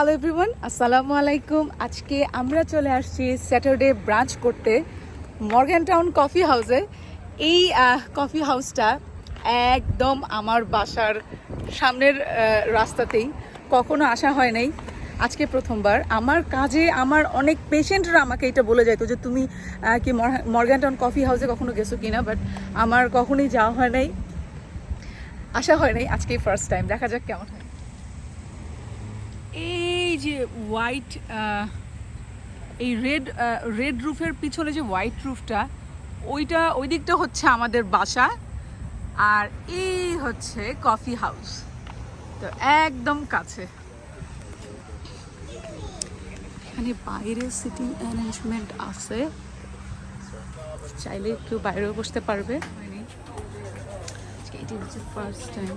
Hello everyone আসসালামু আলাইকুম আজকে আমরা চলে আসছি স্যাটারডে ব্রাঞ্চ করতে মর্গ্যান টাউন কফি হাউসে এই কফি হাউসটা একদম আমার বাসার সামনের রাস্তাতেই। কখনো আসা হয় নাই। আজকে প্রথমবার। আমার কাজে আমার অনেক পেশেন্টরা আমাকে এটা বলে যাইতো যে, তুমি কি মর্গ্যান টাউন কফি হাউসে কখনো গেছো কিনা? বাট আমার কখনোই যাওয়া হয় নাই। আসা হয় নাই। আজকেই ফার্স্ট টাইম দেখা যাক কেমন হয়। এই যে হোয়াইট এই রেড রেড রুফের পিছনে যে হোয়াইট রুফটা, ওইটা, ওই দিকটা হচ্ছে আমাদের বাসা। আর এই হচ্ছে কফি হাউস তো একদম কাছে। এখানে বাইরে সিটিং অ্যারেঞ্জমেন্ট আছে। চাইলে একটু বাইরেও বসতে পারবে। এটি হচ্ছে ফার্স্ট টাইম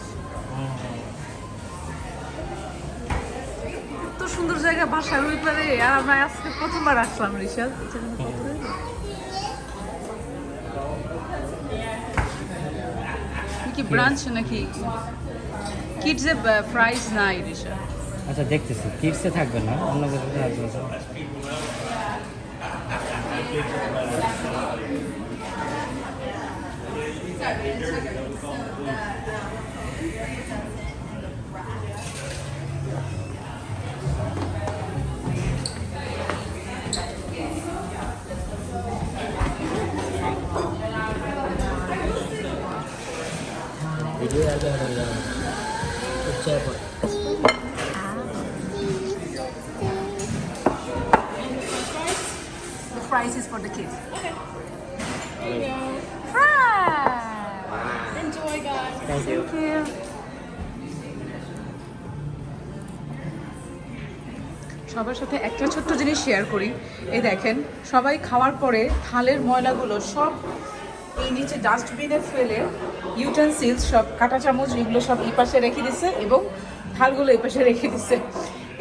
এত জায়গা বাসার ওই আর আমরা আজকে প্রথমবার আসলাম রিসাদ কি ব্রাঞ্চ নাকি? কিডস এ প্রাইস নাই রিসা আচ্ছা দেখতেছি। কিডসে থাকবে না, অন্য কিছু থাকবে ভিডিও আগে হয়ে যাবে উচ্চার পর The price is for the kids. Enjoy, guys. Thank you Thank you. সবার সাথে একটা ছোট্ট জিনিস শেয়ার করি এই দেখেন সবাই খাওয়ার পরে থালের ময়লাগুলো সব এই নিচে ডাস্টবিনে ফেলে ইউটেন্সিলস সব কাঁটা চামচ, এগুলো সব এই পাশে রেখে দিছে এবং থালগুলো এই পাশে রেখে দিছে।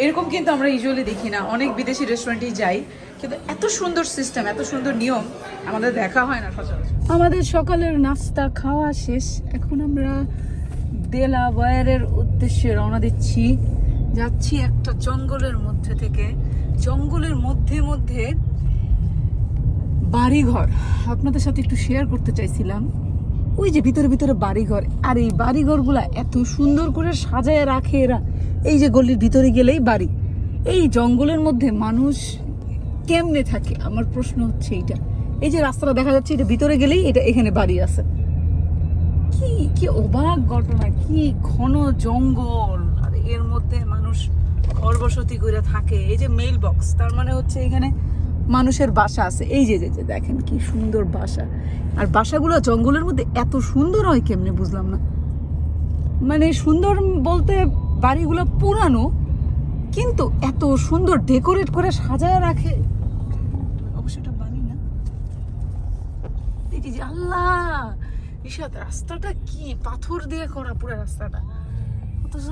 এরকম কিন্তু আমরা ইউজুয়ালি দেখি না। অনেক বিদেশি রেস্টুরেন্টেই যাই, কিন্তু এত সুন্দর সিস্টেম এত সুন্দর নিয়ম আমাদের দেখা হয় না সচরাচর। আমাদের সকালের নাস্তা খাওয়া শেষ। এখন আমরা দেলাওয়ারের উদ্দেশ্যে রওনা দিচ্ছি। যাচ্ছি একটা জঙ্গলের মধ্যে থেকে। জঙ্গলের মধ্যে মধ্যে বাড়িঘর। আপনাদের সাথে একটু শেয়ার করতে চাইছিলাম। ওই যে ভিতরে ভিতরে বাড়িঘর। আর এই বাড়িঘরগুলা এত সুন্দর করে সাজায় রাখে এরা। এই যে গলির ভিতরে গেলেই বাড়ি। এই জঙ্গলের মধ্যে মানুষ কেমনে থাকে? আমার প্রশ্ন হচ্ছে এইটা। এই যে রাস্তাটা দেখা যাচ্ছে, এটা ভিতরে গেলেই এটা এখানে বাড়ি আছে। কি কি অবাক ঘটনা, কি ঘন জঙ্গল। আর এর মধ্যে মানুষ ঘর বসতি করে থাকে। এই যে মেইল বক্স তার মানে হচ্ছে এখানে মানুষের বাসা আছে। এই যে যে দেখেন কি সুন্দর বাসা। আর বাসাগুলো জঙ্গলের মধ্যে এত সুন্দর হয় কেমনে বুঝলাম না। মানে সুন্দর বলতে বাড়িগুলো পুরানো, কিন্তু এত সুন্দর ডেকোরেট করে সাজায় রাখে। অবশ্য না। দেখি যে আল্লাহ! নিশাদ রাস্তাটা কি? পাথর দিয়ে করা পুরো রাস্তাটা। অথচ,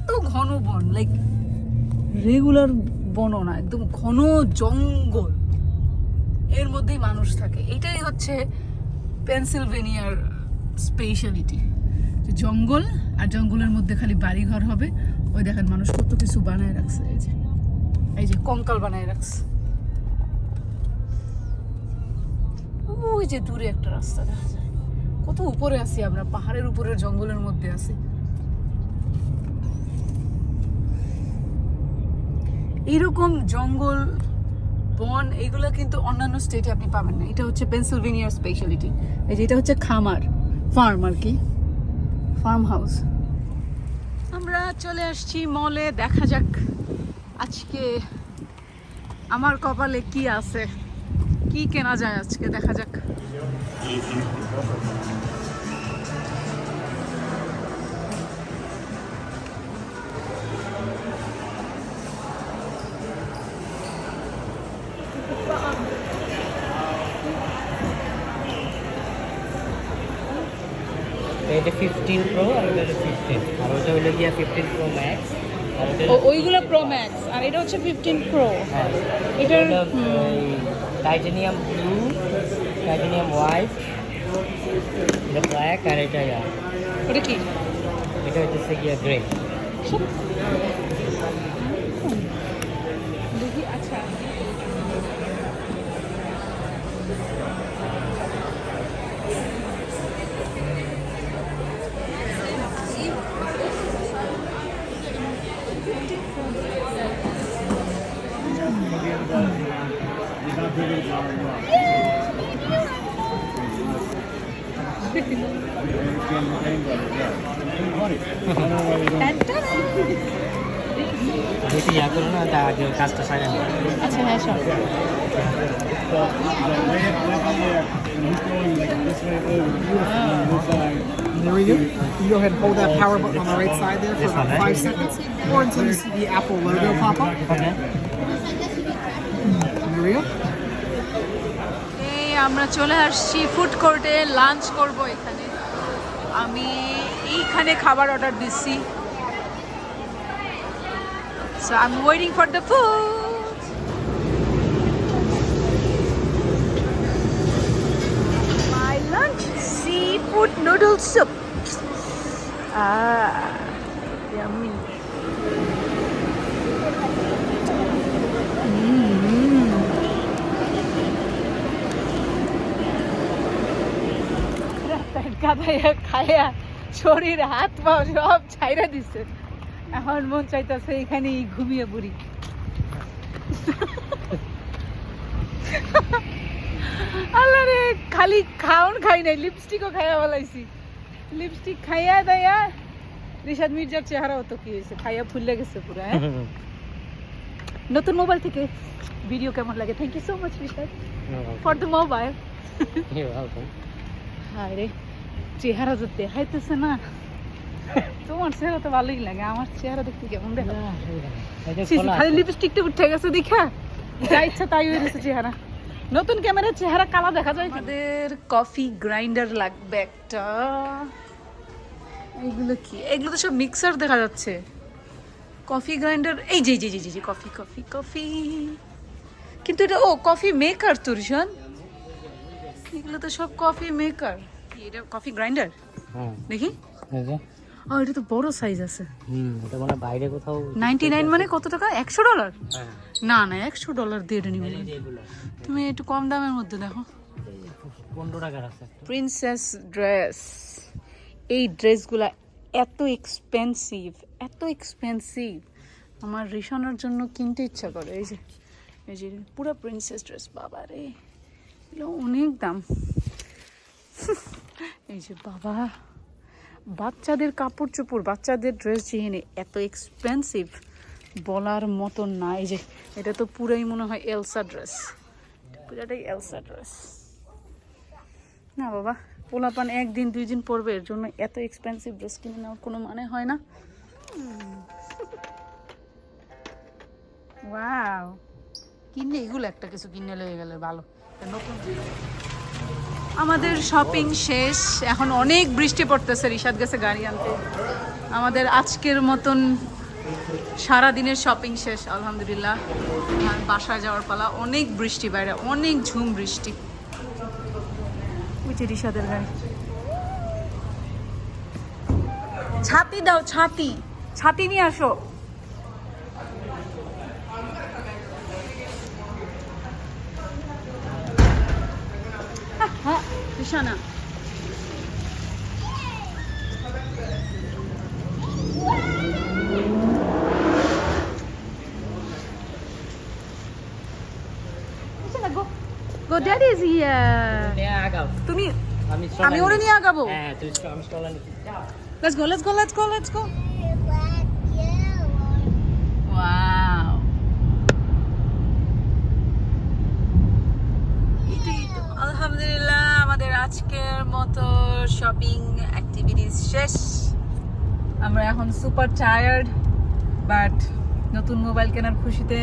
এত ঘন বন লাইক রেগুলার বন না একদম ঘন জঙ্গল। এর মধ্যেই মানুষ থাকে। এটাই হচ্ছে পেনসিলভেনিয়ার স্পেশালিটি জঙ্গল আর জঙ্গলের মধ্যে খালি বাড়িঘর হবে, ওই দেখেন মানুষ কত কিছু বানায় রাখছে, এই যে। এই যে কঙ্কাল বানায় রাখছে। ওই যে দূরে একটা রাস্তা দেখা যায়। কত উপরে আছি আমরা, পাহাড়ের উপরে জঙ্গলের মধ্যে আছি। এইরকম জঙ্গল, বন, এগুলো কিন্তু অন্যান্য স্টেটে আপনি পাবেন না। এটা হচ্ছে পেনসিলভেনিয়ার স্পেশালিটি এই যে এটা হচ্ছে খামার ফার্ম আর কি। ফার্ম হাউস আমরা চলে আসছি মলে দেখা যাক আজকে আমার কপালে কি আছে। কি কেনা যায় আজকে, দেখা যাক। এটা ফিফটিন প্রো আর ওটা হলো ফিফটিন আর ওটা হলো গিয়া ফিফটিন প্রো ম্যাক্স ওটা ওইগুলো প্রো ম্যাক্স আর এটা হচ্ছে ফিফটিন প্রো হ্যাঁ এটার এটা হুম, টাইটানিয়াম ব্লু টাইটানিয়াম হোয়াইট এটা ব্ল্যাক আর এটা ইয়া। এটা কি? এটা হচ্ছে গিয়া গ্রে যেটা ইয়া করো না তা আগে কাজটা সারা নেই আচ্ছা হ্যাঁ সব There we go. You can go ahead and hold that power button on the right side there for This one, about right? five seconds, or until you see the Apple logo pop up. ওখানে There we go. আমরা চলে আসছি food কোর্টে lunch করব এখানে। আমি এইখানে খাবার অর্ডার দিচ্ছি। So I am waiting for the food food noodle soup Ah, yummy. কাদাইয়া খাইয়া শরীর হাত পা সব ছাইরা এখন মন চাইতেছে এখানেই ঘুমিয়ে পড়ি। আল্লাহ রে খালি খাওন খাই নাই লিপস্টিকও খাইয়া বলাইছি। লিপস্টিক খাইয়া দাইয়া রিশাদ মির্জার চেহারা হতো কি হয়েছে খাইয়া ফুললে গেছে পুরো হ্যাঁ? নতুন মোবাইল থেকে ভিডিও কেমন লাগে? Thank you so much Rishad for the mobile হায় রে। চেহারা তো দেখাইতেছে না। তোমার চেহারা তো ভালোই লাগে আমার চেহারা দেখতে কেমন দেখা? খালি লিপস্টিকটা উঠে গেছে দেখা। যা ইচ্ছা তাই হয়ে গেছে চেহারা। নতুন ক্যামেরার চেহারা কালা দেখা যায় আমাদের কফি গ্রাইন্ডার লাগবে একটা। এগুলো কি? এগুলো তো সব মিক্সার দেখা যাচ্ছে। কফি গ্রাইন্ডার এই যে জি জি জি জি কফি কফি কফি কিন্তু এটা ও কফি মেকার তো রিশান। এগুলো তো সব কফি মেকার এটা কফি গ্রাইন্ডার হ্যাঁ। দেখি। এই যে। ও এটা তো বড় সাইজ আছে। হুম এটা মানে বাইরে কোথাও মানে কত টাকা? একশো ডলার হ্যাঁ। না না একশো ডলার দিয়ে নিব তুমি একটু কম দামের মধ্যে দেখো। পনেরো টাকার আছে প্রিন্সেস ড্রেস এই ড্রেসগুলা এত এক্সপেন্সিভ এত এক্সপেন্সিভ আমার রিশনের জন্য কিনতে ইচ্ছা করে এই যে। এই যে পুরো প্রিন্সেস ড্রেস বাবা রে এগুলো অনেক দাম। এই যে বাবা, বাচ্চাদের কাপড় চোপড় বাচ্চাদের ড্রেস যেহেনে এত এক্সপেন্সিভ বলার মতন না। এই যে, এটা তো পুরাই মনে হয় এলসা ড্রেস পুরাটাই এলসা ড্রেস না বাবা পোলা পোলাপান একদিন দুই দিন পরবে, এর জন্য এত এক্সপেন্সিভ ড্রেস কিনে নেওয়ার কোনো মানে হয় না। ওয়াও কিনলে এগুলো একটা কিছু কিনে লেগে গেলে ভালো। নতুন আমাদের শপিং শেষ। এখন অনেক বৃষ্টি পড়তেছে। রিশাদ গেছে গাড়ি আনতে। আমাদের আজকের মতন সারা দিনের শপিং শেষ, আলহামদুলিল্লাহ। বাসায় যাওয়ার পালা, অনেক বৃষ্টি বাইরে, অনেক ঝুম বৃষ্টি। যে রিশাদের গাড়ি। ছাতি দাও, ছাতি। ছাতি নিয়ে আসো। হ্যাঁ রিশানা রিশানা গো গো দ্যাট ইজ ইয়া নিয়ে আগাও তুমি আমি আমি ওরে নিয়ে আগাবো হ্যাঁ তুই আমি স্টলার নিচ্ছি যাও Let's go, let's go, let's go, let's go. Wow. এটাই তো। আলহামদুলিল্লাহ আমাদের আজকের মতো শপিং অ্যাক্টিভিটিস শেষ। আমরা এখন সুপার টায়ার্ড বাট নতুন মোবাইল কেনার খুশিতে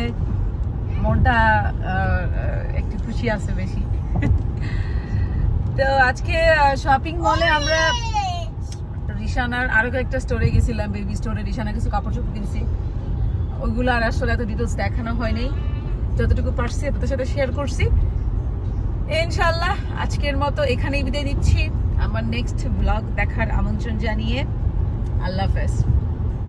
মনটা একটু খুশি আছে বেশি। তো আজকে শপিং মলে আমরা রিশানার আরও কয়েকটা স্টোরে গেছিলাম বেবি স্টোরে রিশানা কিছু কাপড় চোপড় কিনছি। ওইগুলো আর আসলে এত ডিটেলস দেখানো হয়নি। যতটুকু পারছি আপনাদের সাথে শেয়ার করছি। ইনশাল্লাহ আজকের মতো এখানেই বিদায় দিচ্ছি আমার নেক্সট ব্লগ দেখার আমন্ত্রণ জানিয়ে আল্লাহ হাফেজ।